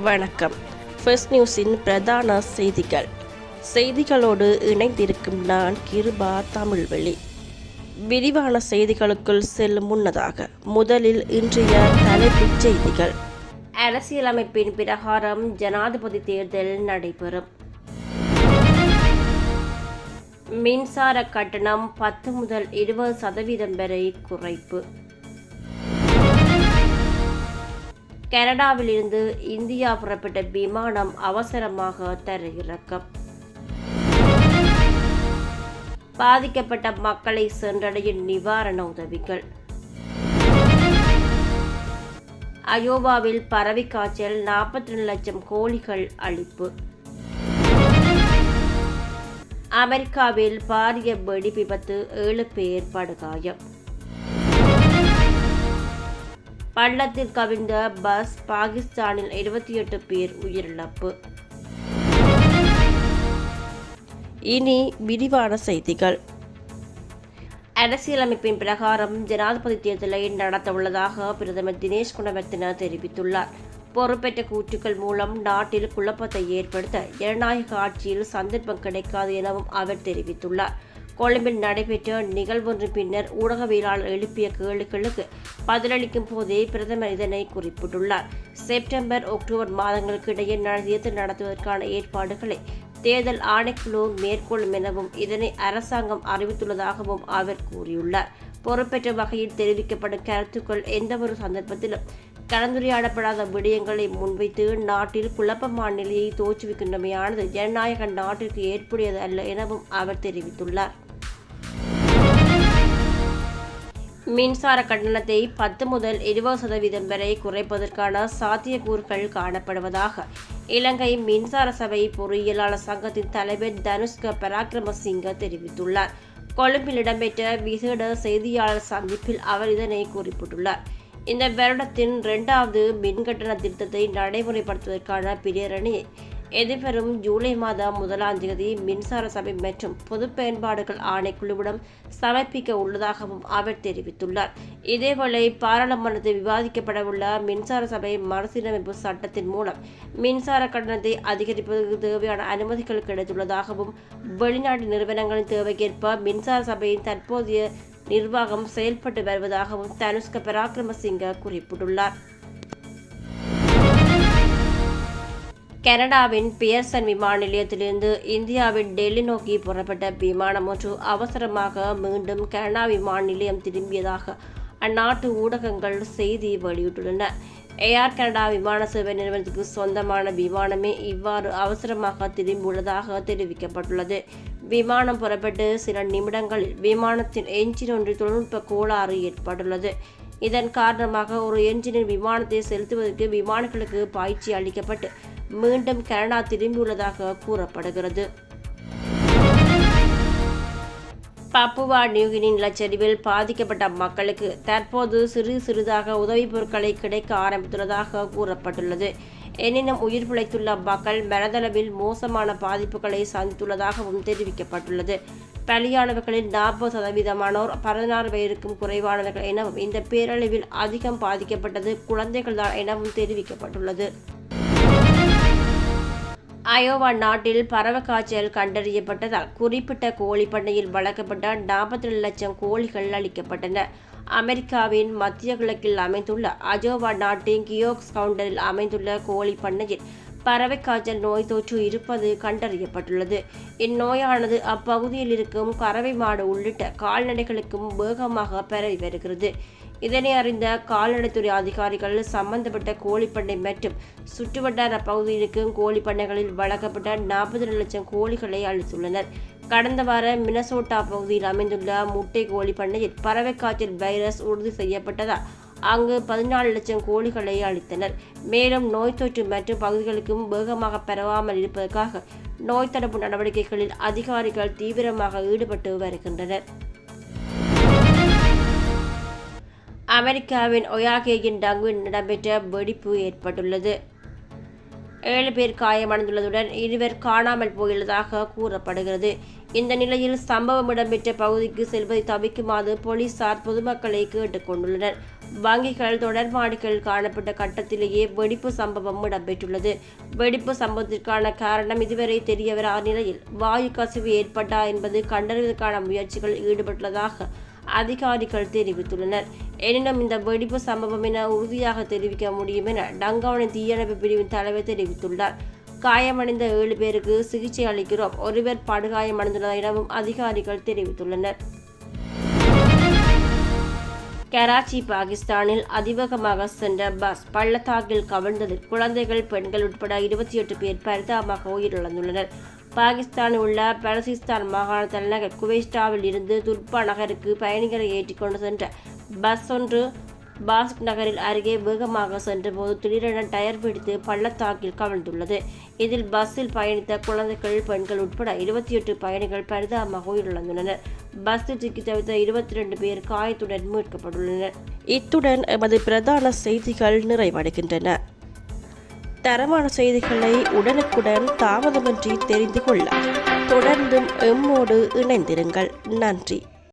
வணக்கம். ஃபர்ஸ்ட் நியூஸின் பிரதான செய்திகள். செய்திகளோடு இணைந்திருக்கும் நான் கிருபா தமிழ்வெளி விரிவான செய்திகளுக்குள் செல்லும் முன்னதாக முதலில் இன்றைய தலைப்புச் செய்திகள். அரசியலமைப்பின் பிரகாரம் ஜனாதிபதி தேர்தல் நடைபெறும். மின்சார கட்டணம் பத்து முதல் இருபது சதவீதம் வரை குறைப்பு. கனடாவிலிருந்து இந்தியா புறப்பட்ட விமானம் அவசரமாக தரையிறக்கம். பாதிக்கப்பட்ட மக்களை சென்றடையும் நிவாரண உதவிகள். அயோவாவில் பறவை காய்ச்சல் நாற்பத்தி ரெண்டு லட்சம் கோழிகள் அழிப்பு. அமெரிக்காவில் பாரிய வெடி விபத்து ஏழு பேர் படுகாயம். பள்ளத்தில் கவிழ்ந்த பஸ் பாகிஸ்தானில் இருபத்தி எட்டு பேர் உயிரிழப்பு. இனி விரிவான செய்திகள். அரசியலமைப்பின் பிரகாரம் ஜனாதிபதி தேர்தலை நடத்த உள்ளதாக பிரதமர் தினேஷ் குணவர்த்தன தெரிவித்துள்ளார். பொறுப்பேற்ற கூற்றுக்கள் மூலம் நாட்டில் குழப்பத்தை ஏற்படுத்த ஜனநாயக ஆட்சியில் சந்தர்ப்பம் கிடைக்காது எனவும் அவர் தெரிவித்துள்ளார். கொழும்பில் நடைபெற்ற நிகழ்வொன்றின் பின்னர் ஊடகவியலாளர் எழுப்பிய கேள்விகளுக்கு பதிலளிக்கும் போதே பிரதமர் இதனை குறிப்பிட்டுள்ளார். செப்டம்பர் அக்டோபர் மாதங்களுக்கு இடையே தேர்தல் நடத்துவதற்கான ஏற்பாடுகளை தேர்தல் ஆணைக்குழு மேற்கொள்ளும் எனவும் இதனை அரசாங்கம் அறிவித்துள்ளதாகவும் அவர் கூறியுள்ளார். பொறுப்பேற்ற வகையில் தெரிவிக்கப்படும் கருத்துக்கள் எந்தவொரு சந்தர்ப்பத்திலும் கலந்துரையாடப்படாத விடயங்களை முன்வைத்து நாட்டில் குழப்பமான நிலையை தோற்றுவிக்கின்றமையானது ஜனநாயக நாட்டிற்கு ஏற்புடையது அல்ல எனவும் அவர் தெரிவித்துள்ளார். மின்சார கட்டணத்தை பத்து முதல் இருபது சதவீதம் வரை குறைப்பதற்கான சாத்தியக்கூறுகள் காணப்படுவதாக இலங்கை மின்சார சபை பொறியியலாளர் சங்கத்தின் தலைவர் தனுஷ்க பராக்கிரமசிங்க தெரிவித்துள்ளார். கொழும்பில் இடம்பெற்ற விசேட செய்தியாளர் சந்திப்பில் அவர் இதனை குறிப்பிட்டுள்ளார். இந்த வருடத்தின் இரண்டாவது மின்கட்டண திருத்தத்தை நடைமுறைப்படுத்துவதற்கான பிரேரணையை எதிர்வரும் ஜூலை மாதம் முதலாம் தேதி மின்சார சபை மற்றும் பொது பயன்பாடுகள் ஆணைக்குழுவிடம் சமர்ப்பிக்க உள்ளதாகவும் அவர் தெரிவித்துள்ளார். இதேவேளை பாராளுமன்றத்தில் விவாதிக்கப்படவுள்ள மின்சார சபை மறுசீரமைப்பு சட்டத்தின் மூலம் மின்சார கட்டணத்தை அதிகரிப்பதற்கு தேவையான அனுமதிகள் கிடைத்துள்ளதாகவும் வெளிநாட்டு நிறுவனங்களின் தேவைக்கேற்ப மின்சார சபையின் தற்போதைய நிர்வாகம் செயல்பட்டு வருவதாகவும் தனுஷ்க பராக்கிரமசிங்க குறிப்பிட்டுள்ளார். கனடாவின் பியர்சன் விமான நிலையத்திலிருந்து இந்தியாவின் டெல்லி நோக்கி புறப்பட்ட விமானம் ஒன்று அவசரமாக மீண்டும் கனடா விமான நிலையம் திரும்பியதாக அந்நாட்டு ஊடகங்கள் செய்தி வெளியிட்டுள்ளன. ஏஆர் கனடா விமான சேவை நிறுவனத்துக்கு சொந்தமான விமானமே இவ்வாறு அவசரமாக திரும்பியுள்ளதாக தெரிவிக்கப்பட்டுள்ளது. விமானம் புறப்பட்டு சில நிமிடங்களில் விமானத்தின் என்ஜின் ஒன்று தொழில்நுட்ப கோளாறு ஏற்பட்டுள்ளது. இதன் காரணமாக ஒரு என்ஜினின் விமானத்தை செலுத்துவதற்கு விமானங்களுக்கு பயிற்சி அளிக்கப்பட்டு மீண்டும் கனடா திரும்பியுள்ளதாக கூறப்படுகிறது. பப்புவா நியூகினி நிலச்சரிவில் பாதிக்கப்பட்ட மக்களுக்கு தற்போது சிறு சிறிதாக உதவிப் பொருட்களை கிடைக்க ஆரம்பித்துள்ளதாக கூறப்பட்டுள்ளது. எனினும் உயிர் பிழைத்துள்ள மக்கள் மனதளவில் மோசமான பாதிப்புகளை சந்தித்துள்ளதாகவும் தெரிவிக்கப்பட்டுள்ளது. பலியானவர்களில் நாற்பது சதவீதமானோர் பதினாறு வயதுக்கும் குறைவானவர்கள் எனவும் இந்த பேரழிவில் அதிகம் பாதிக்கப்பட்டது குழந்தைகள்தான் எனவும் தெரிவிக்கப்பட்டுள்ளது. அயோவா நாட்டில் பறவை காய்ச்சல் கண்டறியப்பட்டதால் குறிப்பிட்ட கோழி பண்ணையில் வளர்க்கப்பட்ட நாற்பத்தி ரெண்டு லட்சம் கோழிகள் அளிக்கப்பட்டன அமெரிக்காவின் மத்திய கிழக்கில் அமைந்துள்ள அஜோவா நாட்டின் கியோக்ஸ் கவுண்டரில் அமைந்துள்ள கோழி பண்ணையில் பறவை காய்ச்சல் நோய் தொற்று இருப்பது கண்டறியப்பட்டுள்ளது. இந்நோயானது அப்பகுதியில் இருக்கும் கறவை மாடு உள்ளிட்ட கால்நடைகளுக்கும் வேகமாக பரவி வருகிறது. இதனை அறிந்த கால்நடைத்துறை அதிகாரிகள் சம்பந்தப்பட்ட கோழிப்பண்ணை மற்றும் சுற்றுவட்டார பகுதிகளுக்கும் கோழிப்பண்ணைகளில் வளர்க்கப்பட்ட நாற்பது லட்சம் கோழிகளை அளித்துள்ளனர் கடந்த வார மினசோட்டா பகுதியில் அமைந்துள்ள முட்டை கோழி பண்ணையில் பறவை காய்ச்சல் வைரஸ் உறுதி செய்யப்பட்டதால் அங்கு பதினாலு லட்சம் கோழிகளை அளித்தனர் மேலும் நோய் தொற்று மற்றும் பகுதிகளுக்கும் வேகமாக பரவாமல் இருப்பதற்காக நோய் தடுப்பு நடவடிக்கைகளில் அதிகாரிகள் தீவிரமாக ஈடுபட்டு வருகின்றனர். அமெரிக்காவின் ஒயாகேயின் டங்குவில் நடைபெற்ற வெடிப்பு ஏற்பட்டுள்ளது. ஏழு பேர் காயமடைந்துள்ளதுடன் இருவர் காணாமல் போயுள்ளதாக கூறப்படுகிறது. இந்த நிலையில் சம்பவம் இடம்பெற்ற பகுதிக்கு செல்வதை தவிக்குமாறு போலீசார் பொதுமக்களை கேட்டுக்கொண்டுள்ளனர் வங்கிகள் தொடர்மாடிகள் காணப்பட்ட கட்டத்திலேயே வெடிப்பு சம்பவம் இடம்பெற்றுள்ளது. வெடிப்பு சம்பவத்திற்கான காரணம் இதுவரை தெரியவரா நிலையில் வாயு கசிவு ஏற்பட்டா என்பது கண்டறிவதற்கான முயற்சிகள் ஈடுபட்டுள்ளதாக அதிகாரிகள் தெரிவித்துள்ளனர். எனினும் இந்த வெடிப்பு சம்பவம் என உறுதியாக தெரிவிக்க முடியும் என டங்கவனின் தீயணைப்பு பிரிவின் தலைவர் தெரிவித்துள்ளார். காயமடைந்த ஏழு பேருக்கு சிகிச்சை அளிக்கிறோம். ஒருவர் படுகாயமடைந்துள்ளனர் எனவும் அதிகாரிகள் தெரிவித்துள்ளனர். கராச்சி பாகிஸ்தானில் அதிவேகமாக சென்ற பஸ் பள்ளத்தாக்கில் கவிழ்ந்ததில் குழந்தைகள் பெண்கள் உட்பட இருபத்தி எட்டு பேர் பரிதாபமாக உயிரிழந்துள்ளனர். பாகிஸ்தானில் உள்ள பலசிஸ்தான் மாகாண தலைநகர் குவைஸ்டாவில் இருந்து துர்பா நகருக்கு பயணிகளை ஏற்றிக்கொண்டு சென்ற பஸ் ஒன்று பாஸ்க் நகரில் அருகே வேகமாக சென்றபோது திடீரென டயர் பிடித்து பள்ளத்தாக்கில் கவிழ்ந்துள்ளது. இதில் பஸ்ஸில் பயணித்த குழந்தைகள் பெண்கள் உட்பட இருபத்தி எட்டு பயணிகள் பரிதாபமாக உயிரிழந்துள்ளனர். பஸ்ஸில் சிக்கி தவித்த இருபத்தி ரெண்டு பேர் காயத்துடன் மீட்கப்பட்டுள்ளனர். இத்துடன் எமது பிரதான செய்திகள் நிறைவடைகின்றன. தரமான செய்திகளை உடனுக்குடன் தாமதமின்றி தெரிந்து கொள்ள தொடர்ந்தும் எம்மோடு இணைந்திருங்கள். நன்றி.